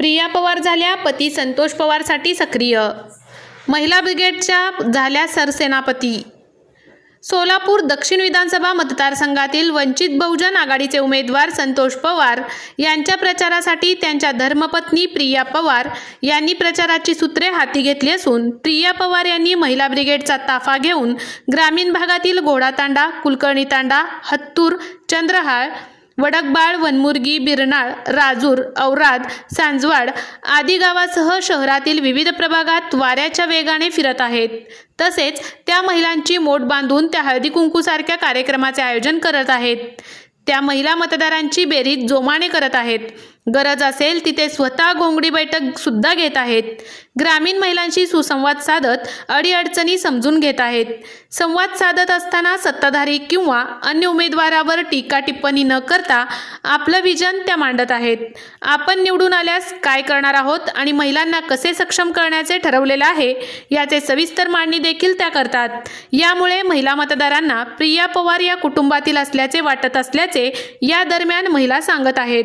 प्रिया पवार झाल्या पती संतोष पवारसाठी सक्रिय. महिला ब्रिगेडच्या झाल्या सरसेनापती. सोलापूर दक्षिण विधानसभा मतदारसंघातील वंचित बहुजन आघाडीचे उमेदवार संतोष पवार यांच्या प्रचारासाठी त्यांच्या धर्मपत्नी प्रिया पवार यांनी प्रचाराची सूत्रे हाती घेतली असून प्रिया पवार यांनी महिला ब्रिगेडचा ताफा घेऊन ग्रामीण भागातील घोडातांडा कुलकर्णी तांडा हत्तूर चंद्रहाळ वडकबाळ वनमुर्गी बिरनाळ राजूर औराद सांजवाड आदी गावासह शहरातील विविध प्रभागात वाऱ्याच्या वेगाने फिरत आहेत. तसेच त्या महिलांची मोठ बांधून त्या हळदी कुंकूसारख्या कार्यक्रमाचे आयोजन करत आहेत. त्या महिला मतदारांची बेरीज जोमाने करत आहेत. गरज असेल तिथे स्वतः घोंगडी बैठक सुद्धा घेत आहेत. ग्रामीण महिलांशी सुसंवाद साधत अडीअडचणी समजून घेत आहेत. संवाद साधत असताना सत्ताधारी किंवा अन्य उमेदवारावर टीका टिप्पणी न करता आपलं विजन त्या मांडत आहेत. आपण निवडून आल्यास काय करणार आहोत आणि महिलांना कसे सक्षम करण्याचे ठरवलेलं आहे याचे सविस्तर मांडणी देखील त्या करतात. यामुळे महिला मतदारांना प्रिया पवार या कुटुंबातील असल्याचे वाटत असल्याचे या दरम्यान महिला सांगत आहेत.